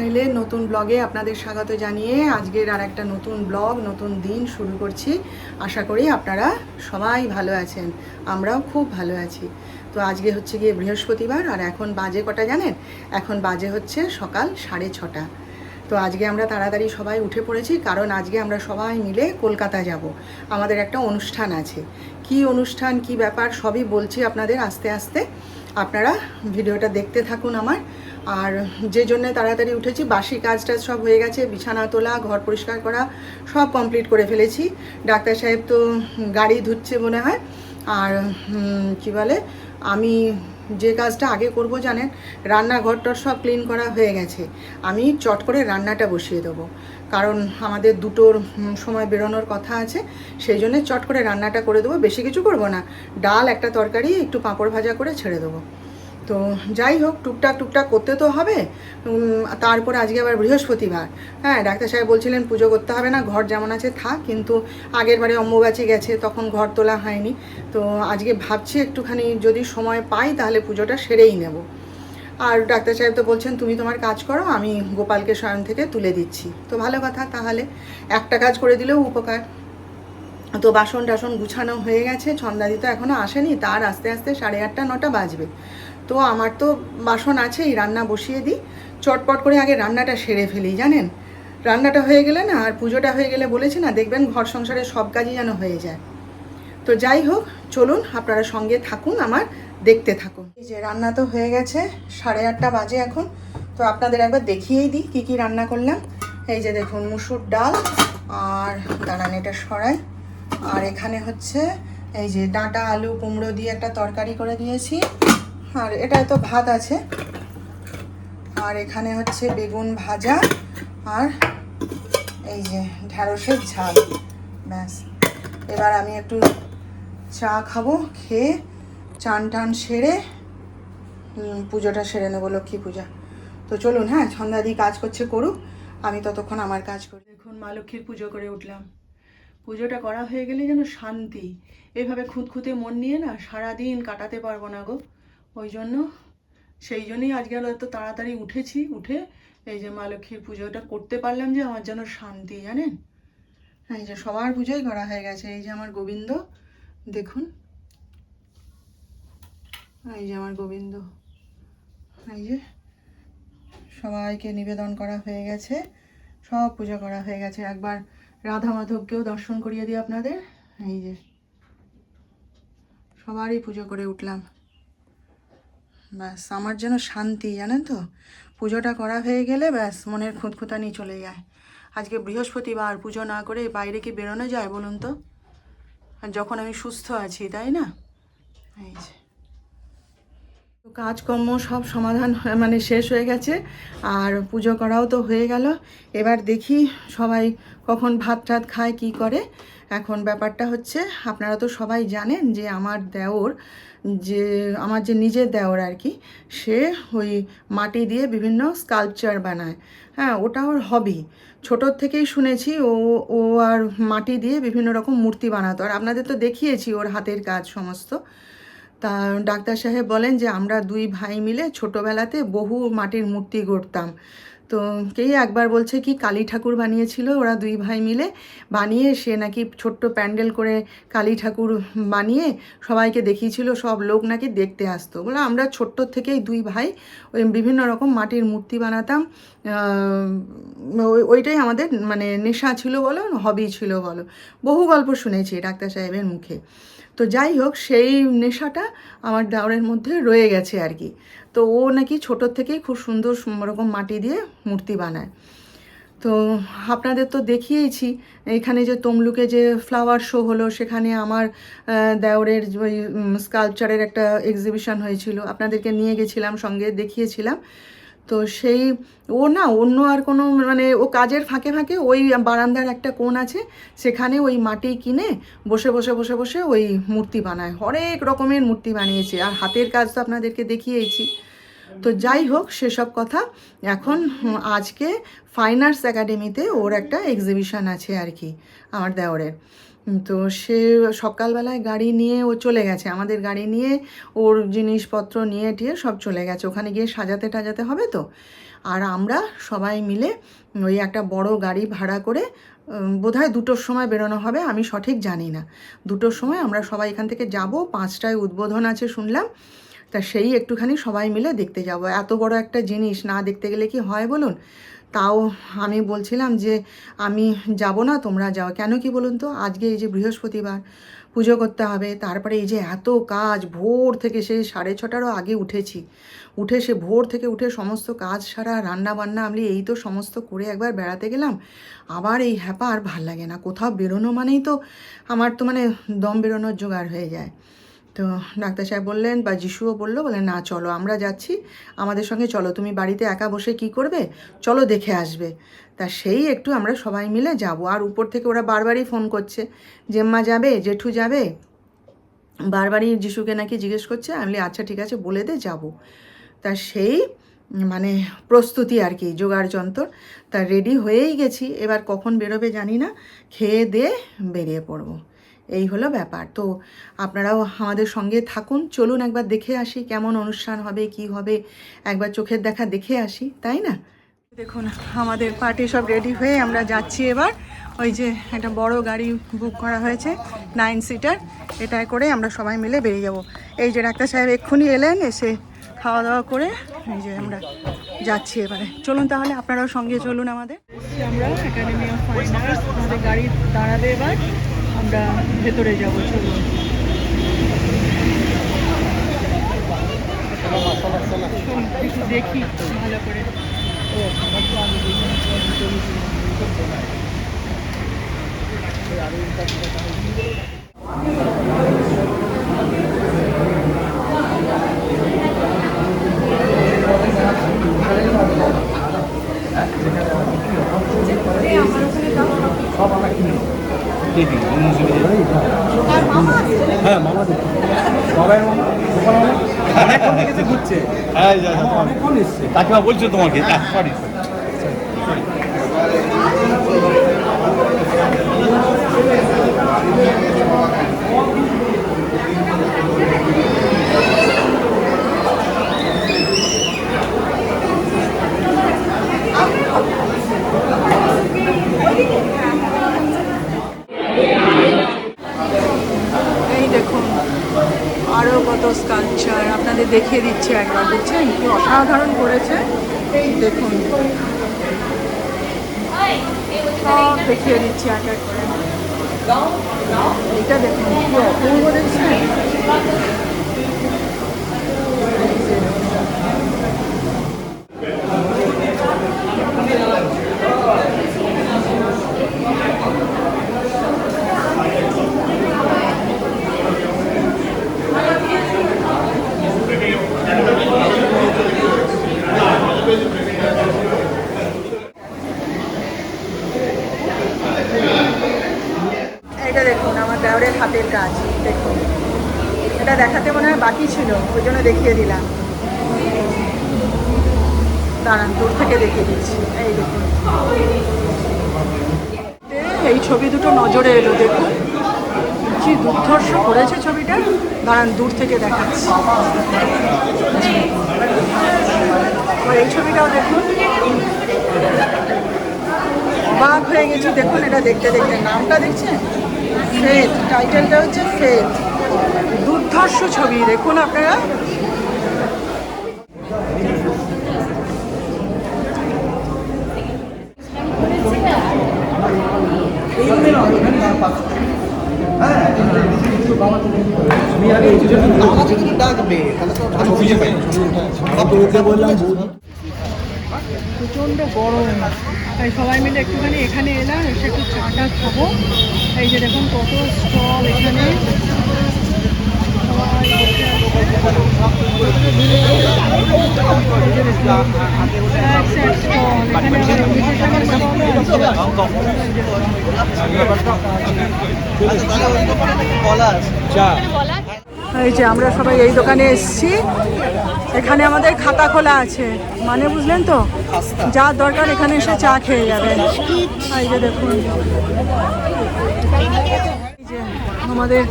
লাইফস্টাইলের নতুন ব্লগে আপনাদের স্বাগত জানিয়ে আজকের আর একটা নতুন ব্লগ, নতুন দিন শুরু করছি। আশা করি আপনারা সবাই ভালো আছেন, আমরাও খুব ভালো আছি। তো আজকে হচ্ছে গিয়ে বৃহস্পতিবার আর এখন বাজে কটা জানেন? এখন বাজে হচ্ছে সকাল সাড়ে ছটা। তো আজকে আমরা তাড়াতাড়ি সবাই উঠে পড়েছি, কারণ আজকে আমরা সবাই মিলে কলকাতা যাব। আমাদের একটা অনুষ্ঠান আছে। কি অনুষ্ঠান, কি ব্যাপার, সবই বলছি আপনাদের আস্তে আস্তে। আপনারা ভিডিওটা দেখতে থাকুন আমার। আর যে জন্য তাড়াতাড়ি উঠেছি, বাসি কাজ টাজ সব হয়ে গেছে, বিছানা তোলা, ঘর পরিষ্কার করা, সব কমপ্লিট করে ফেলেছি। ডাক্তার সাহেব তো গাড়ি ধুচ্ছে মনে হয়। আর কি বলে, আমি যে কাজটা আগে করব জানেন, রান্নাঘরটার সব ক্লিন করা হয়ে গেছে। আমি চট করে রান্নাটা বসিয়ে দেবো। কারণ আমাদের দুটোর সময় বেরোনোর কথা আছে, সেই জন্য চট করে রান্নাটা করে দেবো। বেশি কিছু করব না। ডাল একটা তরকারি, একটু পাঁপড় ভাজা করে ছেড়ে দেবো। তো যাই হোক, টুকটাক টুকটাক করতে তো হবে। তারপরে আজকে আবার বৃহস্পতিবার। হ্যাঁ ডাক্তার সাহেব বলছিলেন, পুজো করতে হবে না, ঘর যেমন আছে থাক, কিন্তু আগের বারে অম্বুবাচী গেছে, তখন ঘর তোলা হয়নি। তো আজকে ভাবছি একটুখানি যদি সময় পাই, তাহলে পুজোটা সেরেই নেব। আর ডাক্তার সাহেব তো বলছেন, তুমি তোমার কাজ করো, আমি গোপালকে স্বয়ং থেকে তুলে দিচ্ছি। তো ভালো কথা, তাহলে একটা কাজ করে দিলেও উপকার। তো বাসন টাসন গুছানো হয়ে গেছে, ছন্দাদি তো এখনও আসেনি, তার আস্তে আস্তে সাড়ে আটটা, নটা বাজবে। তো আমার তো বাসন আছেই রান্না বসিয়ে দিই। চটপট করে আগে রান্নাটা সেরে ফেলি, জানেন? রান্নাটা হয়ে গেলে না, আর পুজোটা হয়ে গেলে বলেছি না, দেখবেন ঘর সংসারের সব কাজই যেন হয়ে যায়। তো যাই হোক, চলুন, আপনারা সঙ্গে থাকুন, আমার দেখতে থাকুন। এই যে রান্না তো হয়ে গেছে, সাড়ে আটটা বাজে এখন। তো আপনাদের একবার দেখিয়েই দিই কী কী রান্না করলাম। এই যে দেখুন, মুসুর ডাল আর দাঁড়ান এটা সরাই। আর এখানে হচ্ছে, এই যে ডাঁটা আলু কুমড়ো দিয়ে একটা তরকারি করে দিয়েছি। আর এটা তো ভাত আছে। আর এখানে হচ্ছে বেগুন ভাজা আর এই যে ঢ্যাঁড়সের ঝাল। ব্যাস। এবার আমি একটু চা খাব, খেয়ে চান টান সেরে পুজোটা সেরে নেব, লক্ষ্মী পূজা। তো চলুন হ্যাঁ ছন্দাদি কাজ করছে করুক, আমি ততক্ষণ আমার কাজ করি। দেখুন, মা লক্ষ্মীর পুজো করে উঠলাম। পুজোটা করা হয়ে গেলে যেন শান্তি। এভাবে খুঁতখুঁতে মন নিয়ে না সারাদিন কাটাতে পারব না গো। ওই জন্য, সেই জন্যই আজকে এত তাড়াতাড়ি উঠেছি, উঠে এই যে মা লক্ষ্মীর পুজোটা করতে পারলাম যে আমার যেন শান্তি, জানেন? এই যে সবার পুজোই করা হয়ে গেছে, এই যে আমার গোবিন্দ, দেখুন। এই যে আমার গোবিন্দ, এই যে সবাইকে নিবেদন করা হয়ে গেছে, সব পূজা করা হয়ে গেছে। একবার রাধা মাধবকেও দর্শন করিয়ে দিই আপনাদের। এই যে সবারই পুজো করে উঠলাম। ব্যাস, আমার যেন শান্তি, জানেন তো? পুজোটা করা হয়ে গেলে ব্যাস, মনের খুঁতখুঁতানি চলে যায়। আজকে বৃহস্পতিবার, পুজো না করে বাইরে কি বেরোনো যায় বলুন তো? আর যখন আমি সুস্থ আছি, তাই না? এই যে। তো কাজকর্ম সব সমাধান মানে শেষ হয়ে গেছে, আর পুজো করাও তো হয়ে গেল। এবার দেখি সবাই কখন ভাত টাত খায়, কি করে। এখন ব্যাপারটা হচ্ছে, আপনারা তো সবাই জানেন যে আমার দেওর যে, আমার যে নিজের দেওর আর কি সে ওই মাটি দিয়ে বিভিন্ন স্কাল্পচার বানায়। হ্যাঁ ওটা ওর হবি ছোটোর থেকেই শুনেছি ও ও আর মাটি দিয়ে বিভিন্ন রকম মূর্তি বানাতো। আর আপনাদের তো দেখিয়েছি ওর হাতের কাজ সমস্ত। তা ডাক্তার সাহেব বলেন যে, আমরা দুই ভাই মিলে ছোটোবেলাতে বহু মাটির মূর্তি গড়তাম। তো কেই একবার বলছে কি কালী ঠাকুর বানিয়েছিল, ওরা দুই ভাই মিলে বানিয়ে সে নাকি ছোট্ট প্যান্ডেল করে কালী ঠাকুর বানিয়ে সবাইকে দেখিয়েছিল, সব লোক নাকি দেখতে আসতো। বলে আমরা ছোট্ট থেকেই দুই ভাই ওই বিভিন্ন রকম মাটির মূর্তি বানাতাম ওই- ওইটাই আমাদের মানে নেশা ছিল বলো, হবি ছিল বলো। বহু গল্প শুনেছি ডাক্তার সাহেবের মুখে। তো যাই হোক, সেই নেশাটা আমার দাওরের মধ্যে রয়ে গেছে আর কি। তো ও নাকি ছোটোর থেকেই খুব সুন্দর রকম মাটি দিয়ে মূর্তি বানায়। তো আপনাদের তো দেখিয়েছি এখানে যে তমলুকে যে ফ্লাওয়ার শো হলো, সেখানে আমার দেওরের ওই স্কাল্পচারের একটা এক্সিবিশন হয়েছিল। আপনাদেরকে নিয়ে গেছিলাম, সঙ্গে দেখিয়েছিলাম। তো সেই, ও না, অন্য আর কোনো মানে ও কাজের ফাঁকে ফাঁকে ওই বারান্দার একটা কোণ আছে, সেখানে ওই মাটি কিনে বসে বসে বসে বসে ওই মূর্তি বানায়। হরেক রকমের মূর্তি বানিয়েছে, আর হাতের কাজ তো আপনাদেরকে দেখিয়েছি। তো যাই হোক, সেসব কথা এখন আজকে ফাইন আর্টস একাডেমিতে ওর একটা এক্সিবিশন আছে আর কি, আমার দেওরের। তো সে সকালবেলায় গাড়ি নিয়ে ও চলে গেছে। আমাদের গাড়ি নিয়ে ওর জিনিসপত্র নিয়ে টিয়ে সব চলে গেছে। ওখানে গিয়ে সাজাতে টাজাতে হবে তো? আর আমরা সবাই মিলে ওই একটা বড় গাড়ি ভাড়া করে বোধহয় দুটোর সময় বেরোনো হবে, আমি সঠিক জানি না। দুটোর সময় আমরা সবাই এখান থেকে যাব, পাঁচটায় উদ্বোধন আছে শুনলাম। তা সেই একটুখানি সবাই মিলে দেখতে যাব। এত বড় একটা জিনিস না দেখতে গেলে কি হয় বলুন? তাও আমি বলছিলাম যে আমি যাব না, তোমরা যাও। কেন কি বলুন তো? আজকে এই যে বৃহস্পতিবার, পুজো করতে হবে, তারপরে এই যে এত কাজ, ভোর থেকে সে সাড়ে ছটারও আগে উঠেছি। উঠে সে ভোর থেকে উঠে সমস্ত কাজ সারা রান্না বান্না আমি এই তো সমস্ত করে একবার বেড়াতে গেলাম। আবার এই হ্যাপা আর ভালো লাগে না, কোথাও বেরোনো মানেই তো আমার তো মানে দম বেরোনোর জোগাড় হয়ে যায়। তো ডাক্তার সাহেব বললেন বা যিশুও বলল বলে না, চলো, আমরা যাচ্ছি। আমাদের সঙ্গে চলো, তুমি বাড়িতে একা বসে কি করবে? চলো, দেখে আসবে। তা সেই একটু আমরা সবাই মিলে যাব। আর উপর থেকে ওরা বারবারই ফোন করছে, জেম্মা যাবে? জেঠু যাবে? বারবারই যিশুকে নাকি জিজ্ঞেস করছে, আমি আচ্ছা ঠিক আছে, বলে দে, যাব। তা সেই মানে প্রস্তুতি আর কি, জোগাড় যন্ত্র। তা রেডি হয়েই গেছি। এবার কখন বেরোবে জানি না। খেয়ে দিয়ে বেরিয়ে পড়ব। এই হলো ব্যাপার। তো আপনারাও আমাদের সঙ্গে থাকুন। চলুন একবার দেখে আসি কেমন অনুষ্ঠান হবে, কি হবে। একবার চোখের দেখা দেখে আসি, তাই না? দেখুন, আমাদের পার্টি সব রেডি হয়ে আমরা যাচ্ছি এবার। ওই যে একটা বড় গাড়ি বুক করা হয়েছে, নাইন সিটার। এটায় করে আমরা সবাই মিলে বেরিয়ে যাব। এই যে ডাক্তার সাহেব এক্ষুনি এলেন, এসে খাওয়া দাওয়া করে এই যে আমরা যাচ্ছি এবারে। চলুন তাহলে, আপনারাও সঙ্গে চলুন আমাদের। আমরা একাডেমি অফ আমাদের গাড়ি দাঁড়াবে এবার। আমরা ভেতরে যাব চলুন কিছু দেখি ভালো করে। হ্যাঁ মামা দেখি সবাই মামা ওখানে অনেকক্ষণ থেকে তো ঘুরছে হ্যাঁ কাকিমা বলছো তোমাকে। সরি এই দেখুন আরও কত স্কালচার আপনাদের দেখিয়ে দিচ্ছি একবার, বুঝছেন? কি অসাধারণ করেছে। এই দেখুন। দেখিয়ে দিচ্ছি এক এক করে। এটা দেখুন, কি অপূর্ব দেখছেন এটা দেখুন আমার দেওরের হাতের কাজ দেখুন এটা দেখাতে মনে হয় বাকি ছিল, ওই জন্য দেখিয়ে দিলাম। দাঁড়ান, দূর থেকে দেখিয়ে দিচ্ছি। এই দেখুন। এই ছবি দুটো নজরে এলো, দেখুন। কি দুর্ধর্ষ করেছে ছবিটা। দাঁড়ান, দূর থেকে দেখাচ্ছি। এই ছবিটাও দেখুন। অবাক হয়ে গেছি, দেখুন এটা দেখতে দেখতে। নামটা দেখছেন? ফেথ টাইটেলটা হচ্ছে ফেথ দুর্ধর্ষ ছবি, দেখুন আপনারা। বললাম প্রচণ্ড গরম, তাই সবাই মিলে একটুখানি এখানে এলাম, এসে একটু চাটা খাব। এই যে দেখুন কত স্টল এখানে। সবাই এই যে আমরা সবাই এই দোকানে এসছি। এখানে আমাদের খাতা খোলা আছে। মানে বুঝলেন তো? যা দরকার এখানে এসে চা খেয়ে যাবেন। এই যে দেখুন। আমাদের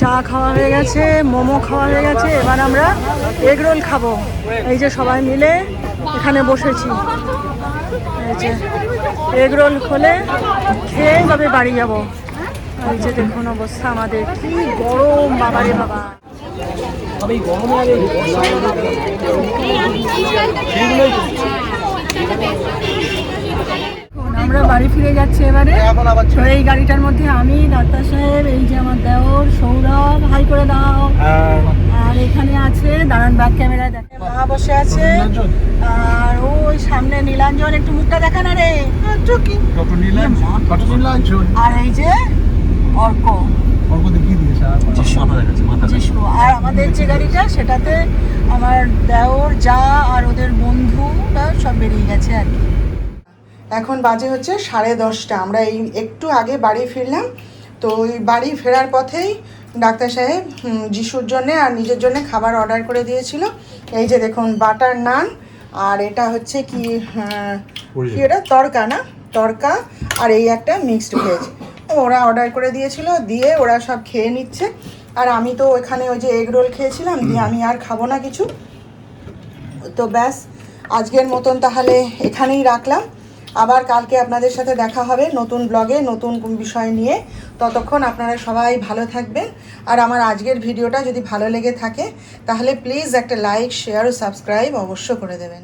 চা খাওয়া হয়ে গেছে, মোমো খাওয়া হয়ে গেছে। এবার আমরা এগ রোল খাব। এই যে সবাই মিলে এখানে বসেছি। যে এগ রোল হলে খেয়ে তবে বাড়ি যাব। এই যে দেখুন অবস্থা আমাদের কি গরম বাবারে বাবা। আমরা বাড়ি ফিরে যাচ্ছি এবারে। তো এই গাড়িটার মধ্যে আমি ডাক্তার সাহেব এই যে আমার দেওর সৌরভ হাই করে দাও। আর এখানে আছে দাঁড়ান ব্যাক ক্যামেরায় দেখে। মা বসে আছে। আর ওই সামনে নীলাঞ্জন একটু মুখটা দেখা না রে আর এই যে অর্ক। অল্প দেখিয়ে দিয়েছে? আর যিশু। আর আমাদের যে গাড়িটা সেটাতে আমার দেওর যা আর ওদের বন্ধুরা সব বেরিয়ে গেছে আর কি। এখন বাজে হচ্ছে সাড়ে দশটা। আমরা এই একটু আগে বাড়ি ফিরলাম। তো ওই বাড়ি ফেরার পথেই ডাক্তার সাহেব যিশুর জন্যে আর নিজের জন্য খাবার অর্ডার করে দিয়েছিল। এই যে দেখুন বাটার নান আর এটা হচ্ছে কি হ্যাঁ, কি এটা তরকা না? তরকা আর এই একটা মিক্সড ভেজ। ওরা অর্ডার করে দিয়েছিল দিয়ে ওরা সব খেয়ে নিচ্ছে। আর আমি তো ওখানে ওই যে এগ রোল খেয়েছিলাম দিয়ে আমি আর খাব না কিছু। তো ব্যাস আজকের মতন তাহলে এখানেই রাখলাম। আবার কালকে আপনাদের সাথে দেখা হবে নতুন ব্লগে নতুন বিষয় নিয়ে। ততক্ষণ আপনারা সবাই ভালো থাকবেন। আর আমার আজকের ভিডিওটা যদি ভালো লেগে থাকে তাহলে প্লিজ একটা লাইক শেয়ার ও সাবস্ক্রাইব অবশ্য করে দেবেন।